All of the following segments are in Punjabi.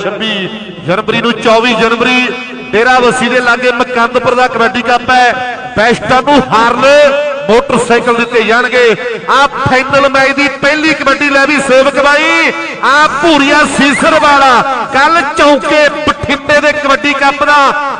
26 ਜਨਵਰੀ ਨੂੰ 24 ਜਨਵਰੀ, ਡੇਰਾ ਵਸੀ ਦੇ ਲਾਗੇ ਮਕੰਦਪੁਰ ਦਾ ਕਬੱਡੀ ਕੱਪ ਹੈ। ਬੈਸਟਾਂ ਨੂੰ ਹਾਰਨ ਮੋਟਰਸਾਈਕਲ ਦਿੱਤੇ ਜਾਣਗੇ। ਆ ਫਾਈਨਲ ਮੈਚ ਦੀ ਪਹਿਲੀ ਕਬੱਡੀ ਲੈ ਵੀ ਸੇਵਕ ਬਾਈ ਆ ਭੂਰੀਆ ਸੀਸਰ ਵਾਲਾ। ਕੱਲ ਚੌਕੇ ਬਠਿੰਡੇ ਦੇ ਕਬੱਡੀ ਕੱਪ ਦਾ।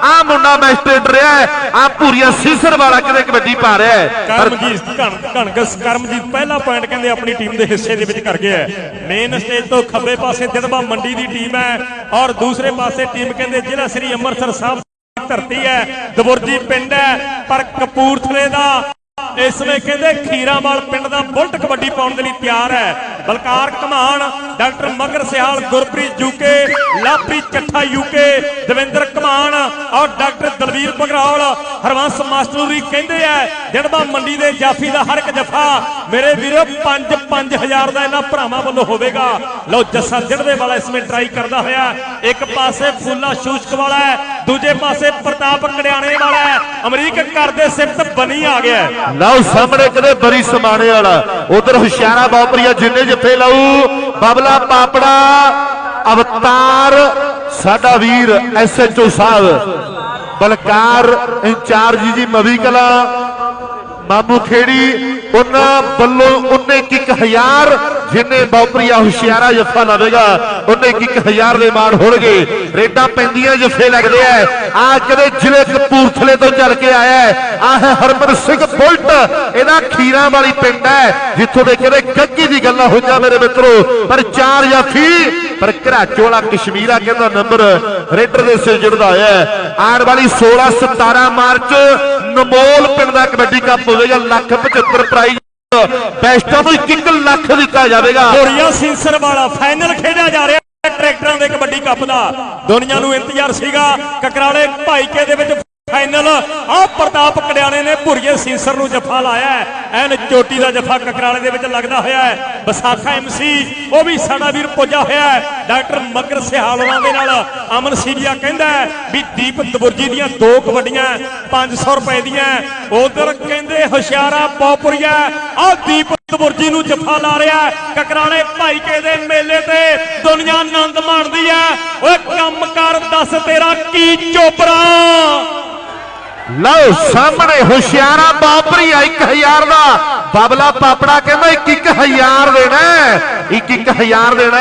ਆ ਮੁੰਡਾ ਮੈਸਟਰੇਟ ਰਿਹਾ ਆ ਭੂਰੀਆ ਸੀਸਰ ਵਾਲਾ ਕਿਤੇ ਕਬੱਡੀ ਪਾ ਰਿਹਾ ਹੈ। ਕਰਮਜੀਤ ਘਣ ਕਰਮਜੀਤ ਪਹਿਲਾ ਪੁਆਇੰਟ ਕਹਿੰਦੇ ਆਪਣੀ ਟੀਮ ਦੇ ਹਿੱਸੇ ਦੇ ਵਿੱਚ ਕਰ ਗਿਆ ਮੇਨ ਸਟੇਜ ਤੋਂ ਖੱਬੇ ਪਾਸੇ ਦਿੜਬਾ ਮੰਡੀ ਦੀ ਟੀਮ ਹੈ ਔਰ ਦੂਸਰੇ ਪਾਸੇ ਟੀਮ ਕਹਿੰਦੇ ਜ਼ਿਲ੍ਹਾ ਸ੍ਰੀ ਅੰਮ੍ਰਿਤਸਰ ਸਾਹਿਬ ਧਰਤੀ ਹੈ। ਦਬੁਰਜੀ ਪਿੰਡ ਹੈ, ਪਰ ਕਪੂਰਥਲੇ ਦਾ ਇਸ ਵੇ ਕਹਿੰਦੇ ਖੀਰਾਵਾਲ ਪਿੰਡ ਦਾ ਬੁਲਟ ਕਬੱਡੀ ਪਾਉਣ ਦੇ ਲਈ ਤਿਆਰ ਹੈ। ਬਲਕਾਰ ਕਮਾਨ, ਡਾਕਟਰ ਮਗਰ ਸਿਆਲ, ਗੁਰਪ੍ਰੀਤ ਯੂਕੇ ਲਾਪਰੀ ਚੱਠਾ ਯੂਕੇ ਦਵਿੰਦਰ ਕਮਾਨ ਔਰ ਡਾਕਟਰ ਦਲਵੀਰ ਬਗਰੌਲ ਹਰਵੰਸ ਮਾਸਟਰੂਰੀ ਕਹਿੰਦੇ ਆ ਦਿੜਬਾ ਮੰਡੀ ਦੇ ਜਾਫੀ ਦਾ ਹਰ ਇੱਕ ਜਫਾ ਮੇਰੇ ਵੀਰੋ 5 5000 ਦਾ ਇਹਨਾਂ ਭਰਾਵਾਂ ਵੱਲੋਂ ਹੋਵੇਗਾ। ਲਓ ਜੱਸਾ ਦਿੜਵੇ ਵਾਲਾ ਇਸ ਵਿੱਚ ਟਰਾਈ ਕਰਦਾ ਹੋਇਆ। ਇੱਕ ਪਾਸੇ ਫੁੱਲਾ ਸ਼ੂਸ਼ਕ ਵਾਲਾ ਹੈ, ਦੂਜੇ ਪਾਸੇ ਪ੍ਰਤਾਪ ਕੜਿਆਣੇ ਵਾਲਾ ਹੈ। ਅਮਰੀਕ ਘਰ ਦੇ ਸਿਫਤ ਬਣੀ ਆ ਗਿਆ ਲਓ ਸਾਹਮਣੇ ਕਦੇ ਬਰੀ ਸਮਾਣੇ ਵਾਲਾ। ਉਧਰ ਹੁਸ਼ਿਆਰਾ ਬਾਪਰੀਆ ਜਿੰਨੇ ਜੱਫੇ ਲਾਊ, ਬਬਲਾ, ਪਾਪੜਾ, ਅਵਤਾਰ, ਸਾਡਾ ਵੀਰ ਐਸਐਚਓ ਸਾਹਿਬ, ਬਲਕਾਰ ਇੰਚਾਰਜ ਜੀ ਮਵੀ ਕਲਾ, ਮਾਮੂ ਖੇੜੀ, ਉਹਨਾਂ ਵੱਲੋਂ ਉਹਨੇ ਕਿਕ ਹਜ਼ਾਰ ਜਿੰਨੇ ਬੌਪਰੀਆ ਹੁਸ਼ਿਆਰਾ ਜੱਫਾ ਲਾਵੇਗਾ ਉਹਨੇ ਕਿਕ ਦੇ ਮਾਣ ਹੋਣਗੇ। ਰੇਡਾਂ ਪੈਂਦੀਆਂ ਜੱਫੇ ਲੱਗਦੇ ਆ ਆ ਕਦੇ ਜ਼ਿਲ੍ਹੇ ਕਪੂਰਥਲੇ ਤੋਂ ਚੱਲ ਕੇ ਆਇਆ ਹੈ। ਹਰਮਨ ਸਿੰਘ ਬੁਲਟ। ਇਹਦਾ ਖੀਰਾਂ ਵਾਲੀ ਪਿੰਡ ਹੈ, ਜਿੱਥੋਂ ਦੇ ਕਦੇ ਗੱਗੀ ਦੀ ਗੱਲਾਂ ਹੋਈਆਂ ਮੇਰੇ ਮਿੱਤਰੋ। ਪਰ ਚਾਰ ਜਾਫੀ, ਪਰ ਘਰਾਚੋ ਵਾਲਾ ਕਸ਼ਮੀਰਾ ਕਹਿੰਦਾ ਨੰਬਰ ਰੇਡਰ ਦੇ ਸਿਰ ਜੁੜਦਾ ਹੋਇਆ ਹੈ। ਆਉਣ ਵਾਲੀ 16 17 ਮਾਰਚ ਨਮੋਲ ਪਿੰਡ ਦਾ ਕਬੱਡੀ ਕੱਪ ਹੋਵੇਗਾ ਲੱਖ 75 ਪ੍ਰਾਈਜ਼। ਬੈਸਟਾਂ ਨੂੰ 1 ਲੱਖ ਦਿੱਤਾ ਜਾਵੇਗਾ। ਹੋਰੀਆ ਸਿੰਸਰ ਵਾਲਾ ਫਾਈਨਲ ਖੇਡਿਆ ਜਾ ਰਿਹਾ ਟਰੈਕਟਰਾਂ ਦੇ ਕਬੱਡੀ ਕੱਪ ਦਾ। ਦੁਨੀਆ ਨੂੰ ਇੰਤਜ਼ਾਰ ਸੀਗਾ, ਕਕਰਾਲੇ ਭਾਈਕੇ ਦੇ ਵਿੱਚ ਫਾਈਨਲ ਆਹ ਪ੍ਰਤਾਪ ਕੜਿਆਣੇ ਨੇ ਭੁਰੀਏ ਸਿੰਸਰ ਨੂੰ ਜੱਫਾ ਲਾਇਆ ਹੈ। ਐਨ ਚੋਟੀ ਦਾ ਜੱਫਾ ਕਕਰਾਲੇ ਦੇ ਵਿੱਚ ਲੱਗਦਾ ਹੋਇਆ ਹੈ। ਵਿਸਾਖਾ ਐਮਸੀ ਉਹ ਵੀ ਸਾਡਾ ਵੀਰ ਪੁੱਜਾ ਹੋਇਆ ਹੈ। ਡਾਕਟਰ ਮਗਰ ਸਿਹਾਲਵਾਂ ਦੇ ਨਾਲ ਅਮਨ ਸੀਰੀਆ ਕਹਿੰਦਾ ਵੀ ਦੀਪ ਦਬੁਰਜੀ ਦੀਆਂ ਦੋ ਕਬੱਡੀਆਂ 500 ਰੁਪਏ ਦੀਆਂ ਉਧਰ ਕਹਿੰਦੇ ਹੁਸ਼ਿਆਰਾ ਪੌਪੁਰੀਆ ਆਹ ਦੀਪ ਦਬੁਰਜੀ ਨੂੰ ਜੱਫਾ ਲਾ ਰਿਹਾ ਹੈ। ਕਕਰਾਲੇ ਭਾਈਕੇ ਦੇ ਮੇਲੇ ਤੇ ਦੁਨੀਆ ਆਨੰਦ ਮਾਣਦੀ ਹੈ। ਓਏ ਕੰਮ ਕਰ ਦੱਸ ਤੇਰਾ ਕੀ ਚੋਪਰਾ ਲਓ ਸਾਹਮਣੇ ਹੁਸ਼ਿਆਰਾ ਬਾਪਰੀਆ 1000 ਦਾ। ਬਬਲਾ ਪਾਪੜਾ ਕਹਿੰਦਾ 1000 ਦੇਣਾ ਇੱਕ 1000 ਦੇਣਾ।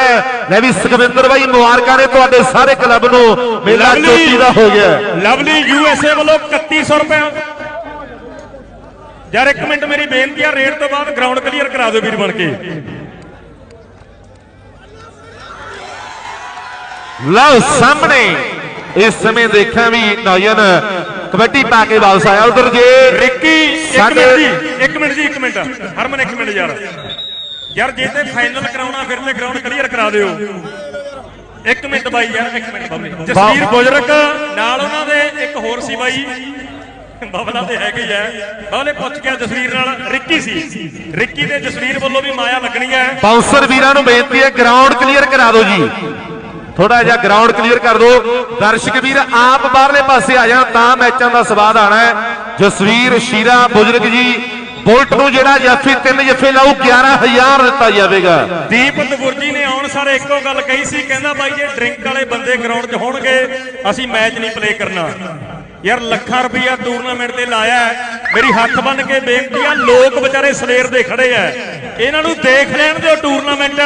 ਲੈ ਵੀ ਸੁਖਵਿੰਦਰ ਬਾਈ ਮੁਬਾਰਕਾਂ ਨੇ ਤੁਹਾਡੇ ਸਾਰੇ ਕਲੱਬ ਨੂੰ। ਮੇਲਾ ਚੋਟੀ ਦਾ ਹੋ ਗਿਆ। ਲਵਲੀ ਯੂਐਸਏ ਵੱਲੋਂ 3100 ਰੁਪਏ। ਯਾਰ ਇੱਕ ਮਿੰਟ ਮੇਰੀ ਬੇਨਤੀ ਆ ਰੇਡ ਤੋਂ ਬਾਅਦ ਗਰਾਊਂਡ ਕਲੀਅਰ ਕਰਾ ਦਿਓ ਵੀਰ ਬਣ ਕੇ। ਲਓ ਸਾਹਮਣੇ ਇਸ ਸਮੇਂ ਦੇਖਾਂ ਵੀ ਨੌਜਨ ਕਬੱਡੀ ਪਾ ਕੇ ਵਾਪਸ ਆਇਆ ਉਧਰ ਜੇ। ਰਿੱਕੀ ਇੱਕ ਸਾਡੇ- ਮਿੰਟ ਜੀ ਇੱਕ ਮਿੰਟ ਜੀ ਇੱਕ ਮਿੰਟ। ਹਰਮਨ ਇੱਕ ਮਿੰਟ ਯਾਰ। ਯਾਰ ਜੇ ਤੇ ਫਾਈਨਲ ਕਰਾਉਣਾ ਫਿਰ ਤੇ ਗਰਾਊਂਡ ਕਲੀਅਰ ਕਰਾ ਦਿਓ। ਇੱਕ ਮਿੰਟ ਬਾਈ ਯਾਰ ਇੱਕ ਮਿੰਟ ਬਾਬੇ ਜਸਵੀਰ ਬੁਜਰਕ ਨਾਲ ਉਹਨਾਂ ਦੇ ਇੱਕ ਹੋਰ ਸੀ ਬਾਈ। ਬਬਲਾ ਤੇ ਹੈਗੇ ਹੀ ਐ ਬਬਲੇ ਪੁੱਛ ਗਿਆ ਜਸਵੀਰ ਨਾਲ ਰਿੱਕੀ ਸੀ। ਰਿੱਕੀ ਤੇ ਜਸਵੀਰ ਵੱਲੋਂ ਵੀ ਮਾਇਆ ਲੱਗਣੀ ਐ ਬਾਉਂਸਰ ਵੀਰਾਂ ਨੂੰ ਬੇਨਤੀ ਹੈ ਗਰਾਊਂਡ ਕਲੀਅਰ ਕਰਾ ਦਿਓ ਜੀ। ਥੋੜਾ ਜਿਹਾ ਗਰਾਊਂਡ ਕਲੀਅਰ ਕਰ ਦਿਓ। ਦਰਸ਼ਕ ਵੀਰ, ਆਪ ਬਾਹਰਲੇ ਪਾਸੇ ਆ ਜਾਣ, ਤਾਂ ਮੈਚਾਂ ਦਾ ਸਵਾਦ ਆਣਾ ਹੈ। ਜਸਵੀਰ, ਸ਼ੀਰਾ, ਬੁਜ਼ਰਗ ਜੀ, ਬੁਲਟ ਨੂੰ ਜਿਹੜਾ ਜਾਫੀ ਤਿੰਨ ਜੱਫੇ ਲਾਊ 11000 ਦਿੱਤਾ ਜਾਵੇਗਾ। ਦੀਪ ਦਗੁਰਜੀ ਨੇ ਆਉਣ ਸਾਰੇ ਇੱਕੋ ਗੱਲ ਕਹੀ ਸੀ, ਕਹਿੰਦਾ ਬਾਈ ਜੇ ਡਰਿੰਕ ਵਾਲੇ ਬੰਦੇ ਗਰਾਊਂਡ 'ਚ ਹੋਣਗੇ, ਅਸੀਂ ਮੈਚ ਨਹੀਂ ਪਲੇ ਕਰਨਾ। ਯਾਰ ਲੱਖਾਂ ਰੁਪਈਆ ਟੂਰਨਾਮੈਂਟ ਤੇ ਲਾਇਆ ਮੇਰੀ ਹੱਥ ਬੰਨ ਕੇ ਬੇਨਤੀ ਆ, ਲੋਕ ਵਿਚਾਰੇ ਸਵੇਰ ਦੇ ਖੜੇ ਆ। ਇਹਨਾਂ ਨੂੰ ਦੇਖ ਲੈਣ ਦਿਓ ਟੂਰਨਾਮੈਂਟ,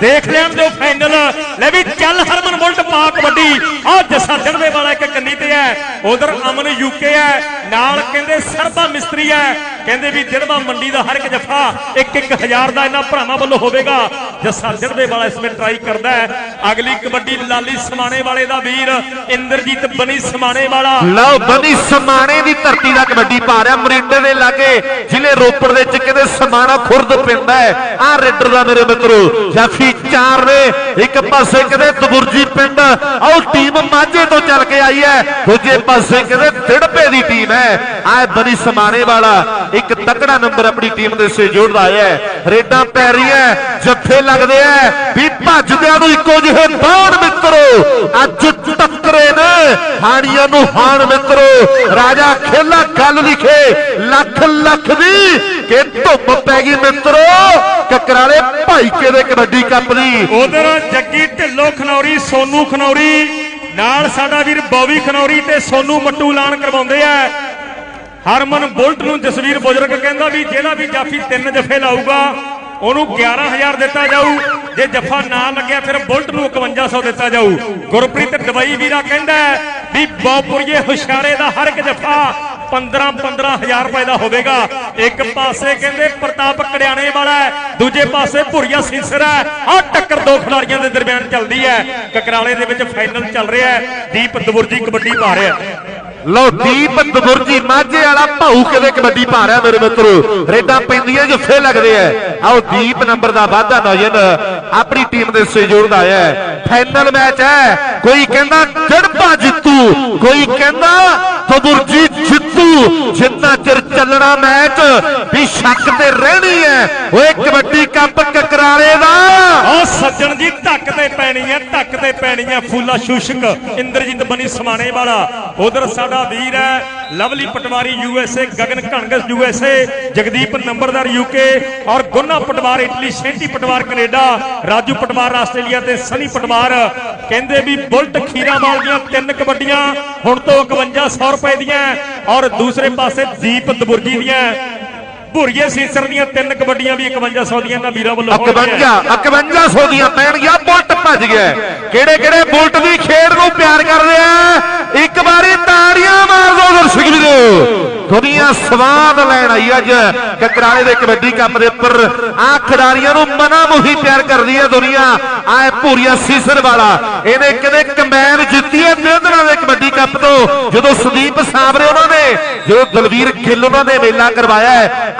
ਦੇਖ ਲੈਣ ਦਿਓ ਫਾਈਨਲ। ਲੈ ਵੀ ਚੱਲ ਹਰਮਨ ਬੁਲਟ ਪਾ ਕਬੱਡੀ। ਆ ਜੱਸਾ ਜੜਵੇ ਵਾਲਾ ਇੱਕ ਕੰਨੀ ਤੇ ਹੈ। ਉਧਰ ਅਮਨ ਯੂਕੇ ਹੈ। ਨਾਲ ਕਹਿੰਦੇ ਸਰਬਾ ਮਿਸਤਰੀ ਹੈ। ਕਹਿੰਦੇ ਵੀ ਜੜਵਾ ਮੰਡੀ ਦਾ ਹਰ ਇੱਕ ਜੱਫਾ ਇੱਕ ਇੱਕ ਦਾ ਇਹਨਾਂ ਭਰਾਵਾਂ ਵੱਲੋਂ ਹੋਵੇਗਾ। ਜੱਸਾ ਦੇ ਵਾਲਾ ਇਸ ਵਿੱਚ ਟਰਾਈ ਕਰਦਾ ਹੈ। ਅਗਲੀ ਕਬੱਡੀ ਲਾਲੀ ਸਮਾਣੇ ਵਾਲੇ ਦਾ ਵੀਰ ਇੰਦਰਜੀਤ ਬਨੀ ਸਮਾਣੇ ਵਾਲਾ। ਲਓ ਬਣੀ ਸਮਾਣੇ ਦੀ ਧਰਤੀ ਦਾ ਕਬੱਡੀ ਪਾ ਰਿਹਾ। ਮੋਰਿੰਡੇ ਦੇ ਲਾਗੇ ਜ਼ਿਲ੍ਹੇ ਰੋਪੜ ਦੇ ਵਿੱਚ ਕਹਿੰਦੇ ਸਮਾਣਾ ਖੁਰਦ ਪਿੰਡ ਹੈ। ਆ ਰੇਡਰ ਦਾ ਮੇਰੇ ਮਿੱਤਰੋ, ਜਾਫੀ ਚਾਰ ਨੇ, ਇੱਕ ਪਾਸੇ ਕਦੇ ਦਬੁਰਜੀ ਪਿੰਡ ਆਓ ਟੀਮ ਮਾਝੇ ਤੋਂ ਚੱਲ ਕੇ ਆਈ ਹੈ। ਦੂਜੇ ਪਾਸੇ ਕਹਿੰਦੇ ਦਿੜਪੇ ਦੀ ਟੀਮ ਹੈ। ਆ ਬਣੀ ਸਮਾਣੇ ਵਾਲਾ ਇੱਕ ਤਕੜਾ ਨੰਬਰ ਆਪਣੀ ਟੀਮ ਦੇ ਸੇ ਜੋੜਦਾ ਹੈ। ਰੇਡਾਂ ਪੈ ਰਹੀਆਂ ਜੱਫੇ ਲੱਗਦੇ ਆ ਵੀ ਭੱਜਦਿਆਂ ਨੂੰ ਇੱਕੋ ਜਿਹੇ ਬਾਣ ਮਿੱਤਰੋ, ਅੱਜ ਟੱਕਰੇ ਨੇ। ਹਾਣੀਆਂ ਨੂੰ ਹਾਣ ਮਿੱਤਰੋ, ਰਾਜਾ ਖੇਲਾ ਗੱਲ ਲਿਖੇ, ਲੱਖ ਲੱਖ ਦੀ ਕਿ ਧੁੱਪ ਪੈ ਗਈ ਮਿੱਤਰੋ। ਕਕਰਾਲੇ ਭਾਈਕੇ ਦੇ ਕਬੱਡੀ ਕੱਪ ਦੀ। ਉਧਰ ਜੱਗੀ ਢਿੱਲੋਂ ਖਨੌਰੀ, ਸੋਨੂ ਖਨੌਰੀ। ਨਾਲ ਸਾਡਾ ਵੀਰ ਬੌਵੀ ਖਨੌਰੀ ਤੇ ਸੋਨੂ ਮੱਟੂ ਐਲਾਨ ਕਰਵਾਉਂਦੇ ਆ। ਹਰਮਨ ਬੁਲਟ ਨੂੰ ਜਸਵੀਰ ਬੁਜ਼ਰਗ ਕਹਿੰਦਾ ਵੀ ਜਿਹੜਾ ਵੀ ਜਾਫੀ ਤਿੰਨ ਜਫੇ ਲਾਊਗਾ, ਉਹਨੂੰ 11000 ਦਿੱਤਾ ਜਾਊ। ਜੇ ਜਫਾ ਨਾ ਲੱਗਿਆ ਫਿਰ ਬੁਲਟ ਨੂੰ 5100 ਦਿੱਤਾ ਜਾਊ। ਗੁਰਪ੍ਰੀਤ ਦਵਾਈ ਵੀਰਾ ਕਹਿੰਦਾ ਵੀ ਬੌਪੁਰੀਏ ਹੁਸ਼ਿਆਰੇ ਦਾ ਹਰ ਇੱਕ ਜਫਾ 15 15000 ਰੁਪਏ ਦਾ ਹੋਵੇਗਾ। ਇੱਕ ਪਾਸੇ ਕਹਿੰਦੇ ਪ੍ਰਤਾਪ ਕੜਿਆਣੇ ਵਾਲਾ ਹੈ, ਦੂਜੇ ਪਾਸੇ ਭੁਰੀਆ ਸੀਸਰ ਹੈ। ਟੱਕਰ ਦੋ ਖਿਡਾਰੀਆਂ ਦੇ ਦਰਮਿਆਨ ਚੱਲਦੀ ਹੈ। ਕਕਰਾਲੇ ਦੇ ਵਿੱਚ ਫਾਈਨਲ ਚੱਲ ਰਿਹਾ ਹੈ। ਦੀਪ ਦਬੁਰਜੀ ਕਬੱਡੀ ਪਾ ਰਿਹਾ ਲਓ, ਦੀਪ ਦਬੁਰਜੀ ਮਾਝੇ ਵਾਲਾ ਭਾਊ ਕਿਤੇ ਕਬੱਡੀ ਪਾ ਰਿਹਾ ਮੇਰੇ ਮਿੱਤਰੋ? ਰੇਡਾਂ ਪੈਂਦੀਆਂ ਜੁੱਫੇ ਲੱਗਦੇ ਐ। ਆਓ, ਦੀਪ ਨੰਬਰ ਦਾ ਵਾਧਾ ਨੌਜਨ ਆਪਣੀ ਟੀਮ ਦੇ ਸਹਿਯੋਗ ਦਾ ਆਇਆ ਫਾਈਨਲ ਮੈਚ ਹੈ। ਕੋਈ ਕਹਿੰਦਾ ਜੜਪਾ ਜਿੱਤੂ, ਕੋਈ ਕਹਿੰਦਾ ਦਬੁਰਜੀ ਜਿੱਤੂ। ਜਿੰਨਾ ਚਿਰ ਚੱਲਣਾ ਮੈਚ, ਵੀ ਸ਼ੱਕ ਤੇ ਰਹਿਣੀ ਹੈ। ਓਏ ਕਬੱਡੀ ਕੱਪ ਕਕਰਾਲੇ ਦਾ। ਆ ਸੱਜਣ ਜੀ, ਧੱਕ ਤੇ ਪੈਣੀ ਹੈ, ਧੱਕ ਤੇ ਪੈਣੀ ਹੈ ਫੂਲਾ ਸ਼ੂਸ਼ਕ। ਇੰਦਰਜੀਤ ਬਣੀ ਸਮਾਣੇ ਵਾਲਾ। ਉਧਰ ਸਾਡਾ ਵੀਰ ਹੈ, Lovely Patwari USA Gagan Ghangas USA Jagdeep Nambardar UK ਔਰ Gunna Patwar Italy, Shanty Patwar Canada, Raju Patwar Australia ਤੇ ਸਨੀ ਪਟਵਾਰ। ਕਹਿੰਦੇ ਵੀ ਬੁਲਟ ਖੀਰਾਵਾਲ ਦੀਆਂ ਤਿੰਨ ਕਬੱਡੀਆਂ ਹੁਣ ਤੋਂ 5100 ਰੁਪਏ ਦੀਆਂ ਔਰ ਦੂਸਰੇ ਪਾਸੇ ਦੀਪ ਦਬੁਰਜੀ ਦੀਆਂ ਭੁਰੀਏ ਸੀਸਰ ਦੀਆਂ ਤਿੰਨ ਕਬੱਡੀਆਂ ਵੀ 5100 ਦੀਆਂ ਇਹਨਾਂ ਵੀਰਾਂ ਵੱਲੋਂ 51 5100 ਦੀਆਂ ਪੈਣਗੀਆਂ, ਬੁਲਟ ਭੱਜ ਗਿਆ ਕਿਹੜੇ ਕਿਹੜੇ ਬੁਲਟ ਦੀ ਖੇਡ ਨੂੰ ਪਿਆਰ ਕਰਦੇ ਆ ਇੱਕ ਵਾਰੀ ਤਾੜੀਆਂ ਮਾਰ ਦਿਓ ਦਰਸ਼ਕ ਵੀਰੋ ਦੁਨੀਆ ਸਵਾਦ ਲੈਣ ਆਈ ਅੱਜ। ਕਕਰਾਲੇ ਦੇ ਕਬੱਡੀ ਕੱਪ ਦੇ ਉੱਪਰ ਆ ਖਿਡਾਰੀਆਂ ਨੂੰ ਮਨਾ ਮੁਹੀ ਪਿਆਰ ਕਰਦੀ ਹੈ ਦੁਨੀਆ। ਆ ਭੂਰੀਆ ਸੀਸਰ ਵਾਲਾ। ਇਹਨੇ ਕਦੇ ਕੰਬਾਈਨ ਜਿੱਤੀ ਹੈ ਨਿਰਦਰਾਂ ਦੇ ਕਬੱਡੀ ਕੱਪ ਤੋਂ ਜਦੋਂ ਸੰਦੀਪ ਸਾਬਰੇ ਉਹਨਾਂ ਨੇ, ਜਦੋਂ ਦਲਵੀਰ ਗਿੱਲ ਉਹਨਾਂ ਨੇ ਮੇਲਾ ਕਰਵਾਇਆ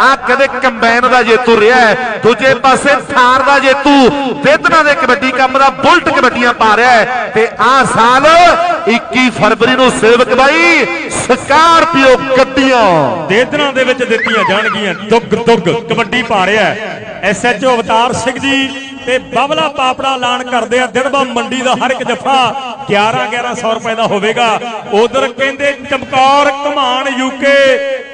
ਆ ਕਦੇ ਕੰਬਾਈਨ ਦਾ ਜੇਤੂ ਰਿਹਾ ਦੂਜੇ ਪਾਸੇ ਥਾਰ ਦਾ ਜੇਤੂ ਦੇਦਨਾ ਦੇ ਕਬੱਡੀ ਕੱਪ ਦਾ ਬੁਲਟ ਕਬੱਡੀਆਂ ਪਾ ਰਿਹਾ ਤੇ ਆ ਸਾਲ 21 ਫਰਵਰੀ ਨੂੰ ਸੇਵਕ ਬਾਈ ਸਕਾਰਪੀਓ ਗੱਡੀਆਂ। ਦੇਦਰਾਂ ਦੇ ਵਿੱਚ ਦਿੱਤੀਆਂ ਜਾਣਗੀਆਂ, ਦੁੱਗ ਦੁੱਗ ਕਬੱਡੀ ਪਾ ਰਿਹਾ ਐਸਐਚਓ ਅਵਤਾਰ ਸਿੰਘ ਜੀ ਤੇ ਬਬਲਾ ਪਾਪੜਾ ਐਲਾਨ ਕਰਦੇ ਆ ਦਿੜਬਾ ਮੰਡੀ ਦਾ ਹਰ ਇੱਕ ਜਫਾ 11 1100 ਰੁਪਏ ਦਾ ਹੋਵੇਗਾ। ਉਧਰ ਕਹਿੰਦੇ ਚਮਕੌਰ ਘਮਾਨ ਯੂਕੇ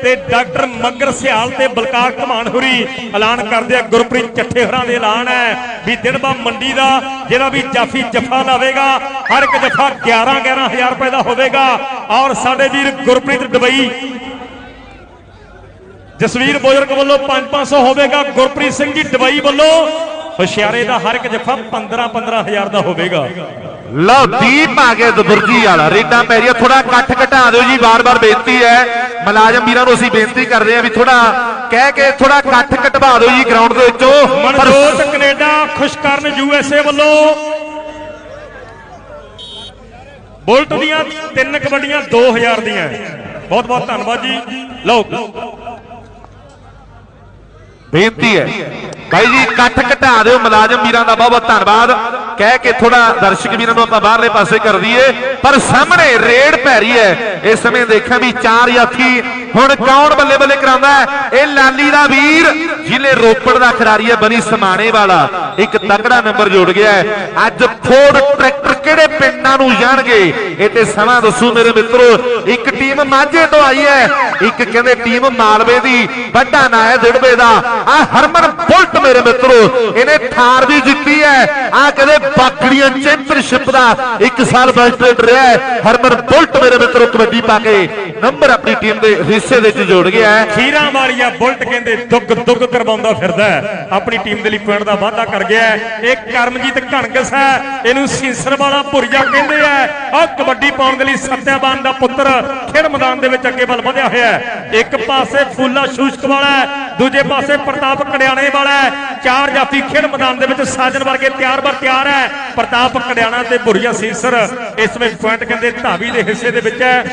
ਤੇ ਡਾਕਟਰ ਮੱਗਰ ਸਿਆਲ ਤੇ ਬਲਕਾਰ ਘਮਾਨ ਹੁਰੀ ਐਲਾਨ ਕਰਦੇ ਆ। ਗੁਰਪ੍ਰੀਤ ਚੱਠੇ ਹੋਰਾਂ ਦੇ ਐਲਾਨ ਹੈ ਵੀ ਦਿੜਬਾ ਮੰਡੀ ਦਾ ਜਿਹੜਾ ਵੀ ਜਾਫੀ ਜਫਾ ਲਾਵੇਗਾ। ਹਰ ਇੱਕ ਜਫਾ 11 11000 ਰੁਪਏ ਦਾ ਹੋਵੇਗਾ। ਔਰ ਸਾਡੇ ਵੀਰ ਗੁਰਪ੍ਰੀਤ ਦੁਬਈ, ਜਸਵੀਰ ਬੁਜ਼ਰਗ ਵੱਲੋਂ 5-500 ਹੋਵੇਗਾ। ਗੁਰਪ੍ਰੀਤ ਸਿੰਘ ਜੀ ਦਵਾਈ ਵੱਲੋਂ ਹੁਸ਼ਿਆਰੇ ਦਾ ਹਰ ਇੱਕ ਜੱਫਾ 15-15000 ਦਾ ਹੋਵੇਗਾ। ਲਓ, ਦੀਪ ਆ ਗਏ ਦਬੁਰਜੀ ਵਾਲਾ। ਰੇਡਾਂ ਪੈ ਰਹੀਆਂ। ਥੋੜਾ ਇਕੱਠ ਘਟਾ ਦਿਓ ਜੀ। ਵਾਰ-ਵਾਰ ਬੇਨਤੀ ਹੈ। ਮੁਲਾਜ਼ਮ ਵੀਰਾਂ ਨੂੰ ਅਸੀਂ ਬੇਨਤੀ ਕਰਦੇ ਹਾਂ ਵੀ ਥੋੜਾ ਕਹਿ ਕੇ ਥੋੜਾ ਕੱਠ ਘਟਵਾ ਦਿਓ ਜੀ ਗਰਾਊਂਡ ਦੇ ਵਿੱਚੋਂ। ਪਰ ਮਨਜੋਤ ਕੈਨੇਡਾ ਖੁਸ਼ਕਰਨ ਯੂਐਸਏ ਵੱਲੋਂ। ਬੁਲਟ ਦੀਆਂ ਤਿੰਨ ਕਬੱਡੀਆਂ 2000 ਦੀਆਂ। ਬਹੁਤ ਬਹੁਤ ਧੰਨਵਾਦ ਜੀ। ਲਓ। ਬੇਨਤੀ ਹੈ। ਭਾਈ ਜੀ, ਇਕੱਠ ਘਟਾ ਦਿਓ, ਮੁਲਾਜ਼ਮ ਵੀਰਾਂ ਦਾ ਬਹੁਤ ਬਹੁਤ ਧੰਨਵਾਦ। ਕਹਿ ਕੇ ਥੋੜਾ ਦਰਸ਼ਕ ਵੀਰਾਂ ਨੂੰ ਆਪਾਂ ਬਾਹਰਲੇ ਪਾਸੇ ਕਰ ਦਈਏ। ਪਰ ਸਾਹਮਣੇ ਰੇਡ ਪੈ ਰਹੀ ਹੈ। ਇਸ ਸਮੇਂ ਦੇਖਿਆ ਵੀ ਚਾਰ ਯਾਥੀ ਹੁਣ ਕੌਣ ਬੱਲੇ ਬੱਲੇ ਕਰਾਉਂਦਾ ਇਹ ਲਾਲੀ ਦਾ ਵੀਰ, ਜਿਹਨੇ ਰੋਪੜ ਦਾ ਖਿਡਾਰੀ ਹੈ, ਬਣੀ ਸਮਾਣੇ ਵਾਲਾ। ਇੱਕ ਤਕੜਾ ਨੰਬਰ ਜੁੜ ਗਿਆ ਅੱਜ ਫੋਰਡ ਟਰੈਕਟਰ ਕਿਹੜੇ ਪਿੰਡਾਂ ਨੂੰ ਜਾਣਗੇ? ਇਹ ਤੇ ਸਮਾਂ ਦੱਸੂ ਮੇਰੇ ਮਿੱਤਰੋ। ਇੱਕ ਟੀਮ ਮਾਝੇ ਤੋਂ ਆਈ ਹੈ। ਇੱਕ ਕਹਿੰਦੇ ਟੀਮ ਮਾਲਵੇ ਦੀ, ਵੱਡਾ ਨਾਂ ਹੈ ਦਿੜਬੇ ਦਾ। ਆ ਹਰਮਨ ਬੁਲਟ ਮੇਰੇ ਮਿੱਤਰੋ, ਇਹਨੇ ਥਾਰ ਵੀ ਜਿੱਤੀ ਹੈ। ਆ ਕਹਿੰਦੇ ਬਾਕੜੀਆਂ ਚੈਂਪੀਅਨਸ਼ਿਪ ਦਾ ਇੱਕ ਸਾਲ ਬੈਸਟ ਰਿਹਾ ਹਰਮਨ ਬੁਲਟ ਮੇਰੇ ਮਿੱਤਰੋ, ਕਬੱਡੀ ਪਾ ਕੇ। ਨੰਬਰ ਆਪਣੀ ਟੀਮ ਦੇ ਹਿੱਸੇ ਦੇ ਵਿੱਚ ਜੋੜ ਗਿਆ ਖੀਰਾਂ ਵਾਲੀਆ ਬੁਲਟ ਕਹਿੰਦੇ ਦੁੱਗ ਦੁੱਗ ਕਰਵਾਉਂਦਾ ਫਿਰਦਾ ਆਪਣੀ ਟੀਮ ਦੇ ਲਈ ਪੁਆਇੰਟ ਦਾ ਵਾਅਦਾ ਕਰ ਗਿਆ ਇਹ ਕਰਮਜੀਤ ਘਣਗਸ ਹੈ। ਇਹਨੂੰ ਸੀਸਰ ਵਾਲਾ ਭੁਰੀਆ ਕਹਿੰਦੇ ਆ। ਆਹ ਕਬੱਡੀ ਪਾਉਣ ਦੇ ਲਈ ਸਤਿਆਬਾਨ ਦਾ ਪੁੱਤਰ ਖੇਡ ਮੈਦਾਨ ਦੇ ਵਿੱਚ ਅੱਗੇ ਵੱਲ ਵਧਿਆ ਹੋਇਆ ਇੱਕ ਪਾਸੇ ਫੂਲਾ ਸ਼ੂਸ਼ਕ ਵਾਲਾ ਦੂਜੇ ਪਾਸੇ ਪ੍ਰਤਾਪ ਕੜਿਆਣੇ ਵਾਲਾ ਚਾਰ ਜਾਫੀ ਖੇਡ ਮੈਦਾਨ ਦੇ ਵਿੱਚ ਸਾਜਨ ਵਰਗੇ ਤਿਆਰ ਬਰ ਤਿਆਰ ਹੈ। ਪ੍ਰਤਾਪ ਕੜਿਆਣਾ ਤੇ ਭੁਰੀਆ ਸੀਸਰ ਇਸ ਵਿੱਚ ਪੁਆਇੰਟ ਕਹਿੰਦੇ ਧਾਵੀ ਦੇ ਹਿੱਸੇ ਦੇ ਵਿੱਚ ਹੈ।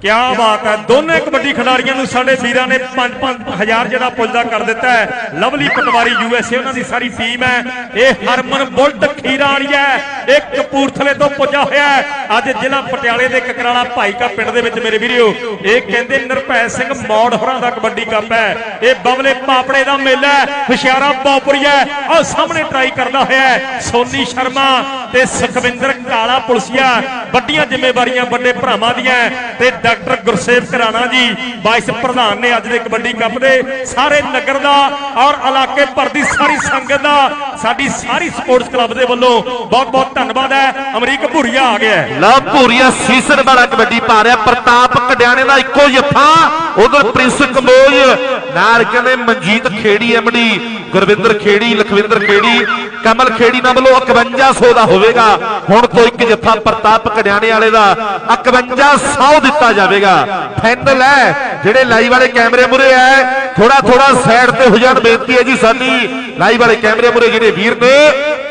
ਕਿਆ ਬਾਤ ਹੈ। ਦੋਨੇ ਕਬੱਡੀ ਖਿਡਾਰੀਆਂ ਨੂੰ ਸਾਡੇ ਵੀਰਾਂ ਨੇ 5-5000 ਜਿਹੜਾ ਪੁੱਜਦਾ ਕਰ ਦਿੱਤਾ ਹੈ। ਲਵਲੀ ਪਟਵਾਰੀ ਯੂਐਸਏ ਉਹਨਾਂ ਦੀ ਸਾਰੀ ਟੀਮ ਹੈ। ਇਹ ਹਰਮਨ ਬੁਲਟ ਖੀਰਾ ਵਾਲੀ ਹੈ। ਇਹ ਕਪੂਰਥਲੇ ਤੋਂ ਪੁੱਜਾ ਹੋਇਆ ਹੈ। ਅੱਜ ਜ਼ਿਲ੍ਹਾ ਪਟਿਆਲੇ ਦੇ ਕਕਰਾਲਾ ਭਾਈਕਾ ਪਿੰਡ ਦੇ ਵਿੱਚ ਮੇਰੇ ਵੀਰੋ, ਇਹ ਕਹਿੰਦੇ ਨਿਰਭੈ ਸਿੰਘ ਮੌੜ ਹੋਰਾਂ ਦਾ ਕਬੱਡੀ ਕੱਪ ਹੈ। ਇਹ ਬਬਲੇ ਪਾਪੜੇ ਦਾ ਮੇਲਾ ਹੈ। ਹੁਸ਼ਿਆਰਾ ਬੌਪਰੀਆ ਆਹ ਸਾਹਮਣੇ ਟਰਾਈ ਕਰਦਾ ਹੋਇਆ ਹੈ ਸੋਨੀ ਸ਼ਰਮਾ ਤੇ ਸੁਖਵਿੰਦਰ ਕਾਲਾ ਪੁਲਸੀਆ। ਵੱਡੀਆਂ ਜ਼ਿੰਮੇਵਾਰੀਆਂ ਵੱਡੇ ਭਰਾਵਾਂ ਦੀਆਂ ਤੇ ਡਾਕਟਰ ਗੁਰਸੇਵ ਘਰਾਣਾ ਜੀ ਵਾਈਸ ਪ੍ਰਧਾਨ ਨੇ ਅੱਜ ਦੇ ਕਬੱਡੀ ਕੱਪ ਦੇ, ਸਾਰੇ ਨਗਰ ਦਾ ਔਰ ਇਲਾਕੇ ਭਰ ਦੀ ਸਾਰੀ ਸੰਗਤ ਦਾ, ਸਾਡੀ ਸਾਰੀ ਸਪੋਰਟਸ ਕਲੱਬ ਦੇ ਵੱਲੋਂ ਬਹੁਤ ਬਹੁਤ ਧੰਨਵਾਦ ਹੈ। ਅਮਰੀਕ ਭੂਰੀਆ ਆ ਗਿਆ ਹੈ। ਭੂਰੀਆ ਸੀਸਨ ਵਾਲਾ ਕਬੱਡੀ ਪਾ ਰਿਹਾ, ਪ੍ਰਤਾਪ ਕਡਿਆਣੇ ਦਾ ਇੱਕੋ ਜੱਫਾ, ਉਧਰ ਪ੍ਰਿੰਸ ਕੰਬੋਜ, ਨਾਲ ਕਹਿੰਦੇ ਮਨਜੀਤ ਖੇੜੀ ਐਮਡੀ ਗੁਰਵਿੰਦਰ ਖੇੜੀ, ਲਖਵਿੰਦਰ ਖੇੜੀ ਕਮਲ ਖੇੜੀ ਨਾਲ ਵੱਲੋਂ 5100 ਦਾ ਹੋਵੇਗਾ। ਹੁਣ ਤੋਂ ਇੱਕ ਜੱਫਾ ਪ੍ਰਤਾਪ ਕਡਿਆਣੇ ਵਾਲੇ ਦਾ 5100 ਦਿੱਤਾ ਜਾਵੇਗਾ। ਫਾਈਨਲ ਹੈ। ਜਿਹੜੇ ਲਾਈਵ ਵਾਲੇ ਕੈਮਰੇ ਮੁਰੇ ਹੈ ਥੋੜਾ ਥੋੜਾ ਸਾਈਡ ਤੇ ਹੋ ਜਾਣ, ਬੇਨਤੀ ਹੈ ਜੀ ਸਾਡੀ। ਲਾਈਵ ਵਾਲੇ ਕੈਮਰੇ ਮੁਰੇ ਜਿਹੜੇ ਵੀਰ ਨੇ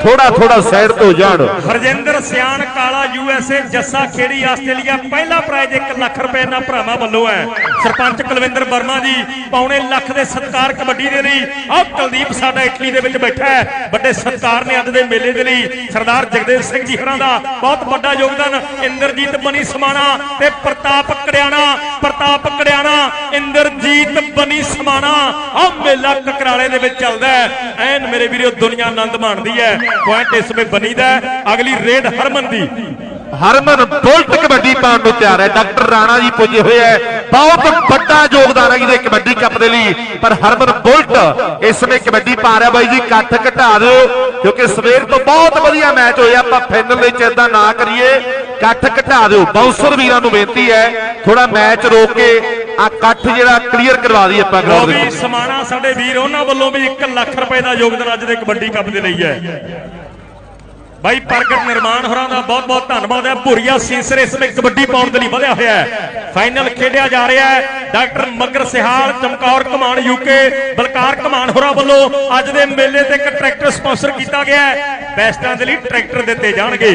ਥੋੜਾ ਥੋੜਾ ਸਾਈਡ ਤੇ ਜਾਣ। ਹਰਜਿੰਦਰ ਸਿਆਣ ਕਾਲਾ ਯੂਐਸਏ ਜੱਸਾ ਖੇੜੀ ਆਸਟ੍ਰੇਲੀਆ ਪਹਿਲਾ ਪ੍ਰਾਈਜ਼ 1 ਲੱਖ ਰੁਪਏ ਨਾਲ ਭਰਾਵਾਂ ਵੱਲੋਂ ਹੈ। ਸਰਪੰਚ ਕੁਲਵਿੰਦਰ ਵਰਮਾ ਜੀ ਪੌਣੇ ਲੱਖ ਦੇ ਸਤਕਾਰ ਕਬੱਡੀ ਦੇ ਲਈ ਆਹ ਕੁਲਦੀਪ ਸਾਡਾ ਇਟਲੀ ਦੇ ਵਿੱਚ ਬੈਠਾ ਹੈ। ਵੱਡੇ ਸਤਕਾਰ ਨੇ ਅੱਜ ਦੇ ਮੇਲੇ ਦੇ ਲਈ ਸਰਦਾਰ ਜਗਦੇਵ ਸਿੰਘ ਜੀ ਹਰਾਂ ਦਾ ਬਹੁਤ ਵੱਡਾ ਯੋਗਦਾਨ, ਇੰਦਰਜੀਤ ਬਣੀ ਸਮਾਣਾ ਤੇ ਪ੍ਰਤਾਪ ਕੜਿਆਣਾ ਪ੍ਰਤਾਪ ਕੜਿਆਣਾ, ਇੰਦਰਜੀਤ ਬਣੀ ਸਮਾਣਾ। ਆਹ ਮੇਲਾ ਕਕਰਾਲੇ ਦੇ ਵਿੱਚ ਚੱਲਦਾ ਹੈ। ਐਨ ਮੇਰੇ ਵੀਰੋ, ਦੁਨੀਆ ਆਨੰਦ ਮਾਣਦੀ ਹੈ। ਪੁਆਇੰਟ ਇਸ ਵਿੱਚ ਬਣੀ ਦਾ ਅਗਲੀ ਰੇਡ ਹਰਮਨ ਦੀ। ਹਰਮਨ ਬੁਲਟ ਕਬੱਡੀ ਪਾਉਣ ਨੂੰ ਤਿਆਰ ਹੈ। ਡਾਕਟਰ ਰਾਣਾ ਜੀ ਪੁੱਜੇ ਹੋਏ ਹੈ। ਬਹੁਤ ਵੱਡਾ ਯੋਗਦਾਨ ਕਬੱਡੀ ਕੱਪ ਦੇ ਲਈ ਪਰ ਹਰਮਨ ਬੁਲਟ ਇਸ ਸਮੇਂ ਕਬੱਡੀ ਪਾ ਰਿਹਾ ਬਾਈ ਜੀ ਇਕੱਠ ਘਟਾ ਦਿਓ ਕਿਉਂਕਿ ਸਵੇਰ ਤੋਂ ਬਹੁਤ ਵਧੀਆ ਮੈਚ ਹੋਇਆ ਆਪਾਂ ਫਾਈਨਲ ਵਿੱਚ ਇਦਾਂ ਨਾ ਕਰੀਏ ਇਕੱਠ ਘਟਾ ਦਿਓ। ਬਾਉਂਸਰ ਵੀਰਾਂ ਨੂੰ ਬੇਨਤੀ ਹੈ ਥੋੜਾ ਮੈਚ ਰੋਕ ਕੇ ਆ ਇਕੱਠ ਜਿਹੜਾ ਕਲੀਅਰ ਕਰਵਾ ਦਈਏ ਆਪਾਂ ਗਰਾਊਂਡ ਦੇ ਸਮਾਣਾ ਸਾਡੇ ਵੀਰ ਉਹਨਾਂ ਵੱਲੋਂ ਵੀ 1 ਲੱਖ ਰੁਪਏ ਦਾ ਯੋਗਦਾਨ ਅੱਜ ਦੇ ਕਬੱਡੀ ਕੱਪ ਦੇ ਲਈ ਹੈ। ਬਾਈ ਪ੍ਰਗਟ ਨਿਰਮਾਣ ਹੋਰਾਂ ਦਾ ਬਹੁਤ ਬਹੁਤ ਧੰਨਵਾਦ ਹੈ। ਭੁਰੀਆ ਸੀਸਰ ਇਸ ਵਿੱਚ ਕਬੱਡੀ ਪਾਉਣ ਦੇ ਲਈ ਵਧਿਆ ਹੋਇਆ ਹੈ। ਫਾਈਨਲ ਖੇਡਿਆ ਜਾ ਰਿਹਾ ਹੈ। ਡਾਕਟਰ ਮਗਰ ਸਿਹਾਲ, ਚਮਕੌਰ ਕਮਾਨ ਯੂਕੇ ਬਲਕਾਰ ਕਮਾਨ ਹੋਰਾਂ ਵੱਲੋਂ ਅੱਜ ਦੇ ਮੇਲੇ ਤੇ ਇੱਕ ਟਰੈਕਟਰ ਸਪਾਂਸਰ ਕੀਤਾ ਗਿਆ ਹੈ। ਬੈਸਟਾਂ ਦੇ ਲਈ ਟਰੈਕਟਰ ਦਿੱਤੇ ਜਾਣਗੇ।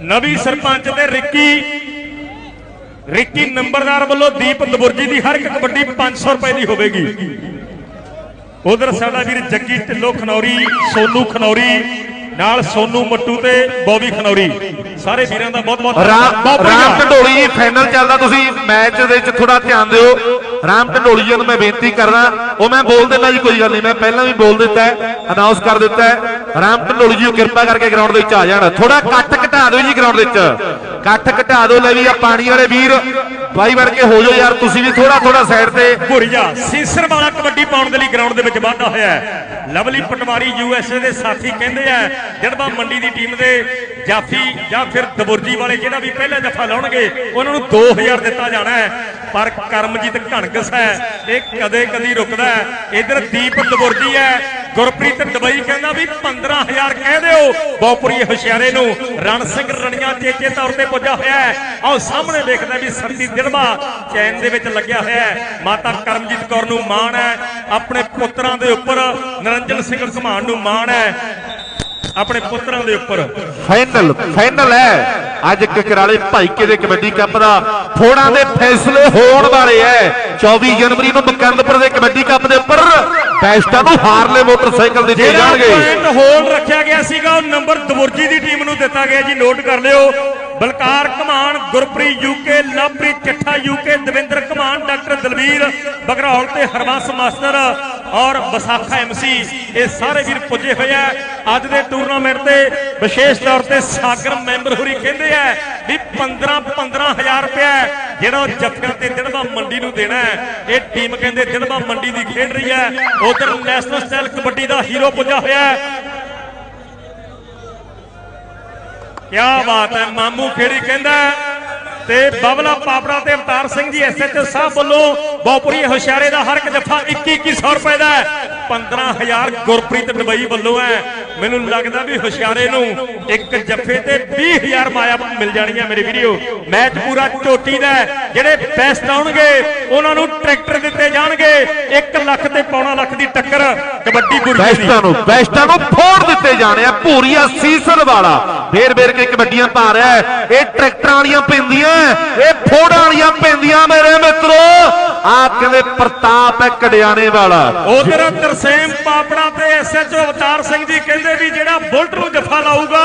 ਨਵੀਂ ਸਰਪੰਚ ਤੇ ਰਿੱਕੀ ਰਿੱਕੀ ਨੰਬਰਦਾਰ ਵੱਲੋਂ ਦੀਪ ਦਬੁਰਜੀ ਦੀ ਹਰ ਇੱਕ ਕਬੱਡੀ 500 ਰੁਪਏ ਦੀ ਹੋਵੇਗੀ। ਉਧਰ ਸਾਡਾ ਵੀਰ ਜੱਗੀ ਢਿੱਲੋਂ ਖਨੌਰੀ ਸੋਨੂ ਖਨੌਰੀ ਨਾਲ ਸੋਨੂ ਮੱਟੂ ਤੇ ਬੋਬੀ ਖਨੌਰੀ। ਸਾਰੇ ਵੀਰਾਂ ਦਾ ਬਹੁਤ ਬਹੁਤ ਰਾਮ ਢੰਡੋਲੀ ਜੀ ਫਾਈਨਲ ਚੱਲਦਾ ਤੁਸੀਂ ਮੈਚ ਦੇ ਵਿੱਚ ਥੋੜਾ ਧਿਆਨ ਦਿਓ। ਰਾਮ ਢੰਡੋਲੀ ਜੀ ਨੂੰ ਮੈਂ ਬੇਨਤੀ ਕਰਦਾ ਉਹ ਮੈਂ ਬੋਲ ਦਿੰਦਾ ਜੀ ਕੋਈ ਗੱਲ ਨਹੀਂ ਮੈਂ ਪਹਿਲਾਂ ਵੀ ਬੋਲ ਦਿੱਤਾ ਅਨਾਉਂਸ ਕਰ ਦਿੱਤਾ ਰਾਮ ਢੰਡੋਲੀ ਜੀ ਕਿਰਪਾ ਕਰਕੇ ਗਰਾਊਂਡ ਦੇ ਵਿੱਚ ਆ ਜਾਣ। ਥੋੜਾ ਕੱਟ ਘਟਾ ਦਿਓ ਜੀ ਗਰਾਊਂਡ ਦੇ ਵਿੱਚ। ਕੱਟ ਘਟਾ ਦਿਓ ਲੈ ਵੀ ਆ ਪਾਣੀ ਵਾਲੇ ਵੀਰ। ਬਾਈ ਬਣ ਹੋ ਜਾਓ ਯਾਰ, ਤੁਸੀਂ ਵੀ ਥੋੜਾ ਥੋੜਾ ਸਾਈਡ ਤੇ। ਭੁਰੀਆ, ਸੀਸਰ ਵਾਲਾ ਕਬੱਡੀ ਪਾਉਣ ਦੇ ਲਈ ਗਰਾਊਂਡ ਦੇ ਵਿੱਚ ਵਾਧਾ ਹੋਇਆ ਹੈ। ਲਵਲੀ ਪਟਵਾਰੀ ਯੂਐਸਏ ਦੇ ਸਾਥੀ ਕਹਿੰਦੇ ਆ ਜੜਬਾ ਮੰਡੀ ਦੀ ਟੀਮ ਦੇ ਜਾਫੀ ਜਾਂ ਫਿਰ ਦਬੁਰਜੀ ਵਾਲੇ ਜਿਹੜਾ ਵੀ ਪਹਿਲਾ ਜਫਾ ਲਾਉਣਗੇ, ਉਹਨਾਂ ਨੂੰ 2000 ਦਿੱਤਾ ਜਾਣਾ ਹੈ। ਪਰ ਕਰਮਜੀਤ ਘਣਗਸ ਹੈ, ਇਹ ਕਦੇ ਕਦੀ ਰੁਕਦਾ ਹੈ। ਇਧਰ ਦੀਪ ਦਬੁਰਜੀ ਹੈ, ਗੁਰਪ੍ਰੀਤ ਦੁਬਈ ਕਹਿੰਦਾ ਵੀ 15000 ਕਹਿ ਦਿਓ। ਬਹੁਪੁਰੀ ਹੁਸ਼ਿਆਰੇ ਨੂੰ ਰਣ ਸਿੰਘ ਰਣੀਆਂ ਚੇਚੇ ਤੌਰ ਤੇ ਪੁੱਜਾ ਹੋਇਆ ਹੈ। ਆਓ ਸਾਹਮਣੇ ਵੇਖਦਾ ਵੀ ਸਰਦੀ ਦਿੜਵਾ ਚੈਨ ਦੇ ਵਿੱਚ ਲੱਗਿਆ ਹੋਇਆ ਹੈ। ਮਾਤਾ ਕਰਮਜੀਤ ਕੌਰ ਨੂੰ ਮਾਣ ਹੈ। ਆਪਣੇ ਪੁੱਤਰਾਂ ਦੇ ਉੱਪਰ ਨਰਿੰਜਨ ਸਿੰਘ ਘਮਾਣ ਨੂੰ ਮਾਣ ਹੈ। ਆਪਣੇ ਪੁੱਤਰਾਂ ਦੇ ਉੱਪਰ। ਫਾਈਨਲ ਫਾਈਨਲ ਹੈ। ਅੱਜ ਕਕਰਾਲੇ ਭਾਈਕੇ ਦੇ ਕਬੱਡੀ ਕੱਪ ਦਾ ਫੋੜਾਂ ਦੇ ਫੈਸਲੇ ਹੋਣ ਵਾਲੇ ਐ 24 ਜਨਵਰੀ ਨੂੰ ਮੁਕੰਦਪੁਰ ਦੇ ਕਬੱਡੀ ਕੱਪ ਦੇ ਉੱਪਰ ਬੈਸਟਾਂ ਨੂੰ ਹਾਰਲੇ ਮੋਟਰਸਾਈਕਲ ਦਿੱਤੇ ਜਿਹੜਾ ਜਾਣਗੇ। ਪੁਆਇੰਟ ਹੋਲਡ ਰੱਖਿਆ ਗਿਆ ਸੀਗਾ ਉਹ ਨੰਬਰ ਦਬੁਰਜੀ ਦੀ ਟੀਮ ਨੂੰ ਦਿੱਤਾ ਗਿਆ ਜੀ। ਨੋਟ ਕਰ ਲਿਓ। Balkar Kaman, Gurpreet UK Lovepreet Chattha UK Davinder Kaman, doctor Dalvir Bagraul ਤੇ ਹਰਬੰਸ ਮਾਸਟਰ ਔਰ ਵਿਸਾਖਾ ਐਮਸੀ ਇਹ ਸਾਰੇ ਵੀਰ ਪੁੱਜੇ ਹੋਏ ਆ। ਅੱਜ ਦੇ ਟੂਰਨਾਮੈਂਟ ਤੇ ਵਿਸ਼ੇਸ਼ ਤੌਰ ਤੇ ਸਾਗਰ ਮੈਂਬਰ ਹੋਰੀ ਕਹਿੰਦੇ ਆ ਵੀ 15 15000 ਰੁਪਏ ਜਿਹੜਾ ਉਹ ਜੱਫਿਆਂ ਤੇ ਦਿੜਬਾ ਮੰਡੀ ਨੂੰ ਦੇਣਾ ਇਹ ਟੀਮ ਕਹਿੰਦੇ ਦਿੜਬਾ ਮੰਡੀ ਦੀ ਖੇਡ ਰਹੀ ਹੈ। ਉਧਰ ਨੈਸ਼ਨਲ ਸਟਾਈਲ ਕਬੱਡੀ ਦਾ ਹੀਰੋ ਪੁੱਜਾ ਹੋਇਆ ਕਿਆ ਬਾਤ ਹੈ, ਮਾਮੂ ਖੇੜੀ ਕਹਿੰਦਾ ਤੇ ਬਬਲਾ ਪਾਪੜਾ ਤੇ ਅਵਤਾਰ ਸਿੰਘ ਜੀ ਐਸਐਚਓ ਸਾਹਿਬ ਵੱਲੋਂ ਬਹੁਪੁਰੀ ਹੁਸ਼ਿਆਰੇ ਦਾ ਹਰ ਇੱਕ ਜੱਫਾ 2100 ਰੁਪਏ ਦਾ ਹੈ। 15000 ਗੁਰਪ੍ਰੀਤ ਦੁਬਈ ਵੱਲੋਂ ਹੈ। ਮੈਨੂੰ ਲੱਗਦਾ ਵੀ ਹੁਸ਼ਿਆਰੇ ਨੂੰ ਇੱਕ ਜੱਫੇ ਤੇ 20000 ਮਾਇਆ ਮਿਲ ਜਾਣੀਆਂ ਮੇਰੇ ਵੀਡੀਓ ਮੈਚ ਪੂਰਾ ਝੋਟੀ ਦਾ ਜਿਹੜੇ ਬੈਸਟ ਆਉਣਗੇ, ਉਹਨਾਂ ਨੂੰ ਟਰੈਕਟਰ ਦਿੱਤੇ ਜਾਣਗੇ। 1 ਲੱਖ ਤੇ ਪੌਣਾ ਲੱਖ ਦੀ ਟੱਕਰ ਕਬੱਡੀ ਗੁਰਜੀ ਦੀ। ਬੈਸਟਾਂ ਨੂੰ ਬੈਸਟਾਂ ਨੂੰ ਫੋੜ ਦਿੱਤੇ ਜਾਣੇ ਆ। ਭੂਰੀਆ ਸੀਸਨ ਵਾਲਾ। ਫੇਰ ਫੇਰ ਕੇ ਕਬੱਡੀਆਂ ਪਾ ਰਿਹਾ ਇਹ ਟਰੈਕਟਰਾਂ ਵਾਲੀਆਂ ਪੈਂਦੀਆਂ। ਇਹ ਫੋੜਾਂ ਵਾਲੀਆਂ ਪੈਂਦੀਆਂ ਮੇਰੇ ਮਿੱਤਰੋ। ਆ ਕਹਿੰਦੇ ਪ੍ਰਤਾਪ ਹੈ ਕੜਿਆਣੇ ਵਾਲਾ? ਉਧਰ ਤਰਸੇਮ ਪਾਪੜਾ ਤੇ ਐਸਐਚਓ ਅਵਤਾਰ ਸਿੰਘ ਜੀ ਕਹਿੰਦੇ ਵੀ ਜਿਹੜਾ ਬੁਲਟ ਨੂੰ ਜੱਫਾ ਲਾਊਗਾ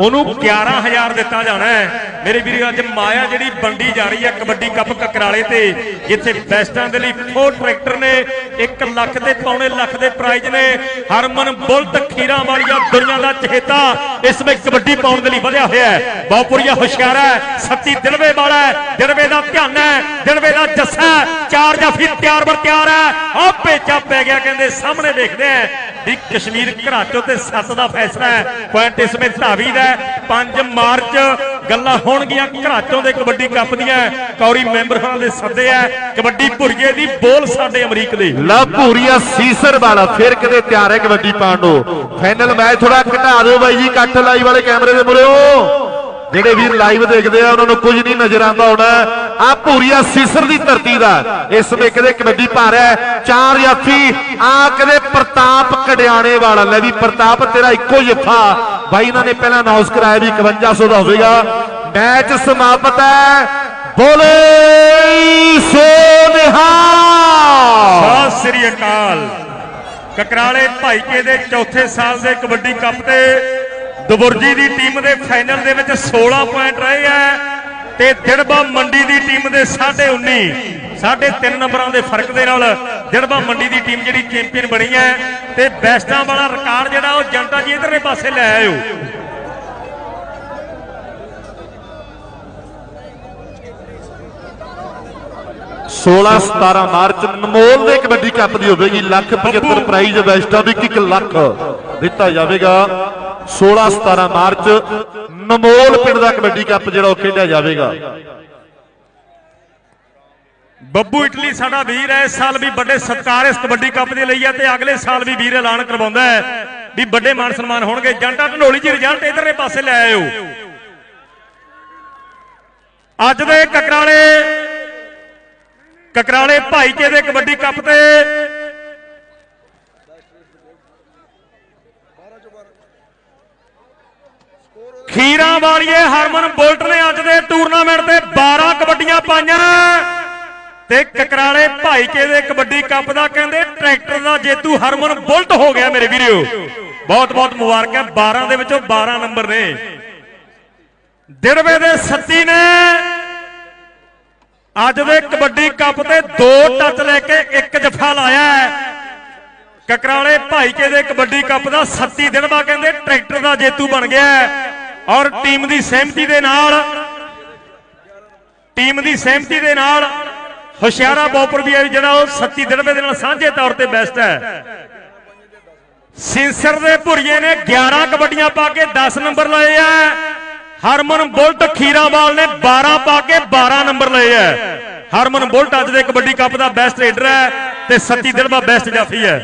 ਉਹਨੂੰ 11000 ਦਿੱਤਾ ਜਾਣਾ ਹੈ। ਮੇਰੇ ਵੀਰ ਅੱਜ ਮਾਇਆ ਜਿਹੜੀ ਵੰਡੀ ਜਾ ਰਹੀ ਹੈ ਕਬੱਡੀ ਕੱਪ ਕਕਰਾਲੇ ਤੇ ਜਿੱਥੇ ਬੈਸਟਾਂ ਦੇ ਲਈ ਫੋਰ ਟਰੈਕਟਰ ਨੇ 1 ਲੱਖ ਦੇ ਪੌਣੇ ਲੱਖ ਦੇ ਪ੍ਰਾਈਜ਼ ਨੇ। ਹਰਮਨ ਬੁਲਟ ਖੀਰਾਂ ਵਾਲੀਆ ਦੁਨੀਆ ਦਾ ਚਹੇਤਾ ਇਸ ਵਿੱਚ ਕਬੱਡੀ ਪਾਉਣ ਦੇ ਲਈ ਵਧਿਆ ਹੋਇਆ ਹੈ। ਬਹੁਪੁਰੀਆ ਹੁਸ਼ਿਆਰ ਹੈ ਸੱਤੀ ਦਿਲਵੇ ਵਾਲਾ ਹੈ ਦਿਲਵੇ ਦਾ ਧਿਆਨ ਹੈ ਦਿਲਵੇ ਦਾ ਜੱਸਾ ਹੈ, ਚਾਰ ਜਾਫੀ ਤਿਆਰ ਬਰ ਤਿਆਰ ਹੈ। ਆ ਪੇਚਾ ਪੈ ਗਿਆ ਕਹਿੰਦੇ ਸਾਹਮਣੇ ਦੇਖਦੇ ਆ ਵੀ ਕਸ਼ਮੀਰ ਘਰਾਚੋ ਤੇ ਸੱਤ ਦਾ ਫੈਸਲਾ ਹੈ। ਪੁਆਇੰਟ ਇਸ ਵਿੱਚ ਧਾਵੀ ਦਾ 5 ਮਾਰਚ ਗੱਲਾਂ ਹੋਣਗੀਆਂ। ਘਰਾਚੋਂ ਦੇ ਕਬੱਡੀ ਕੱਪ ਦੀਆਂ ਕੌਰੀ ਮੈਂਬਰ ਹੋਣਾ ਦੇ ਸੱਦੇ ਆ ਕਬੱਡੀ ਭੁਰਜੇ ਦੀ ਬੋਲ ਸਾਡੇ ਅਮਰੀਕ ਦੇ। ਲਾ ਭੂਰੀਆ ਸੀਸਰ ਵਾਲਾ, ਫਿਰ ਕਿਤੇ ਤਿਆਰ ਹੈ ਕਬੱਡੀ ਪਾਉਣ ਨੂੰ। ਫਾਈਨਲ ਮੈਚ ਥੋੜਾ ਘਟਾ ਦਿਓ ਬਾਈ ਜੀ, ਇਕੱਠ ਲਾਈਵ ਵਾਲੇ ਕੈਮਰੇ ਦੇ ਮੁਰਿਓ ਜਿਹੜੇ ਵੀਰ ਲਾਈਵ ਦੇਖਦੇ ਆ, ਉਹਨਾਂ ਨੂੰ ਕੁਝ ਨਹੀਂ ਨਜ਼ਰ ਆਉਂਦਾ ਹੋਣਾ। ਆ ਭੂਰੀਆ ਸੀਸਰ ਦੀ ਧਰਤੀ ਦਾ। ਇਸ ਵੇ ਕਦੇ ਕਬੱਡੀ ਪਾ ਰਿਹਾ ਚਾਰ ਜਾਫੀ, ਆ ਕਦੇ ਪ੍ਰਤਾਪ ਕੜਿਆਣੇ ਵਾਲਾ। ਲੈ ਵੀ ਪ੍ਰਤਾਪ, ਤੇਰਾ ਇੱਕੋ ਜੱਫਾ ਬਾਈ, ਇਹਨਾਂ ਨੇ ਪਹਿਲਾਂ ਅਨਾਉਂਸ ਕਰਾਇਆ ਵੀ 5100 ਦਾ ਹੋਵੇਗਾ। ਮੈਚ ਸਮਾਪਤ ਹੈ। ਬੋਲੇ ਸੋ ਸਤਿ ਸ੍ਰੀ ਅਕਾਲ। ਕਕਰਾਲੇ ਭਾਈਕੇ ਦੇ ਚੌਥੇ ਸਾਲ ਦੇ ਕਬੱਡੀ ਕੱਪ ਤੇ ਦਬੁਰਜੀ ਦੀ ਟੀਮ ਦੇ ਫਾਈਨਲ ਦੇ ਵਿੱਚ 16 ਪੁਆਇੰਟ ਰਹੇ ਆ ਤੇ ਦਿੜਬਾ ਮੰਡੀ ਦੀ ਟੀਮ ਦੇ 19.5 ਸਾਢੇ 3 ਨੰਬਰਾਂ ਦੇ ਫ਼ਰਕ ਦੇ ਨਾਲ ਦਿੜਬਾ ਮੰਡੀ ਦੀ ਟੀਮ ਜਿਹੜੀ ਚੈਂਪੀਅਨ ਬਣੀ ਹੈ ਤੇ ਬੈਸਟਾਂ ਵਾਲਾ ਰਿਕਾਰਡ ਜਿਹੜਾ ਉਹ ਜਨਤਾ ਜੀ ਇਧਰਲੇ ਪਾਸੇ ਲੈ ਆਇਓ। ਸੋਲਾਂ 17 ਮਾਰਚ ਨਮੋਲ ਦੇ ਕਬੱਡੀ ਕੱਪ ਦੀ ਹੋਵੇਗੀ ਲੱਖ 75 ਪ੍ਰਾਈਜ਼, ਬੈਸਟਾਂ ਦੀ 1 ਲੱਖ ਦਿੱਤਾ ਜਾਵੇਗਾ। 16 17 ਮਾਰਚ, ਨਮੋਲ ਪਿੰਡ ਦਾ ਕਬੱਡੀ ਕੱਪ ਜਿਹੜਾ ਉਹ ਖੇਡਿਆ ਜਾਵੇਗਾ। ਬੱਬੂ ਇਟਲੀ ਸਾਡਾ ਵੀਰ ਹੈ, ਇਸ ਸਾਲ ਵੀ ਵੱਡੇ ਸਤਕਾਰ ਇਸ ਕਬੱਡੀ ਕੱਪ ਦੇ ਲਈ ਹੈ ਤੇ ਅਗਲੇ ਸਾਲ ਵੀ ਵੀਰ ਐਲਾਨ ਕਰਵਾਉਂਦਾ ਹੈ ਵੀ ਵੱਡੇ ਮਾਨ ਸਨਮਾਨ ਹੋਣਗੇ। ਜੰਟਾ ਢਨੋਲੀ ਜੀ ਰਿਜ਼ਲਟ ਇਧਰਲੇ ਪਾਸੇ ਲੈ ਆਇਓ। ਅੱਜ ਦੇ ਕਕਰਾਲੇ ਕਕਰਾਲੇ ਭਾਈਕੇ ਦੇ ਕਬੱਡੀ ਕੱਪ ਤੇ ਖੀਰਾਂ ਵਾਲੀਏ ਹਰਮਨ ਬੁਲਟ ਨੇ ਅੱਜ ਦੇ ਟੂਰਨਾਮੈਂਟ ਤੇ 12 ਕਬੱਡੀਆਂ ਪਾਈਆਂ ਤੇ ਕਕਰਾਲੇ ਭਾਈਕੇ ਦੇ ਕਬੱਡੀ ਕੱਪ ਦਾ ਕਹਿੰਦੇ ਟਰੈਕਟਰ ਦਾ ਜੇਤੂ ਹਰਮਨ ਬੁਲਟ ਹੋ ਗਿਆ ਮੇਰੇ ਵੀਰੋ। ਬਹੁਤ ਬਹੁਤ ਮੁਬਾਰਕਾਂ 12 ਦੇ ਵਿੱਚੋਂ 12 ਨੰਬਰ ਨੇ। ਦਿੜਵੇ ਦੇ ਸੱਤੀ ਨੇ ਅੱਜ ਦੇ ਕਬੱਡੀ ਕੱਪ ਤੇ ਦੋ ਟੱਚ ਲੈ ਕੇ ਇੱਕ ਜਫਾ ਲਾਇਆ ਕਕਰਾਲੇ ਭਾਈਕੇ ਦੇ ਕਬੱਡੀ ਕੱਪ ਦਾ ਸੱਤੀ ਦਿਨਵਾ ਕਹਿੰਦੇ ਟਰੈਕਟਰ ਦਾ ਜੇਤੂ ਬਣ ਗਿਆ ਔਰ ਟੀਮ ਦੀ ਸਹਿਮਤੀ ਦੇ ਨਾਲ, ਟੀਮ ਦੀ ਸਹਿਮਤੀ ਦੇ ਨਾਲ ਹੁਸ਼ਿਆਰਾ ਬੋਪਰ ਵੀ ਹੈ ਜਿਹੜਾ ਉਹ ਸੱਤੀ ਦਿਨਵੇ ਦੇ ਨਾਲ ਸਾਂਝੇ ਤੌਰ ਤੇ ਬੈਸਟ ਹੈ। ਸਿੰਸਰ ਦੇ ਭੁਰੀਏ ਨੇ 11 ਕਬੱਡੀਆਂ ਪਾ ਕੇ 10 ਨੰਬਰ ਲਏ ਆ। ਹਰਮਨ ਬੁਲਟ ਖੀਰਾਵਾਲ ਨੇ 12 ਪਾ ਕੇ 12 ਨੰਬਰ ਲਏ ਆ। ਹਰਮਨ ਬੁਲਟ ਅੱਜ ਦੇ ਕਬੱਡੀ ਕੱਪ ਦਾ ਬੈਸਟ ਰੇਡਰ ਹੈ ਤੇ ਸੱਤੀ ਦਿਲਵਾ ਬੈਸਟ ਜਾਫੀ ਹੈ।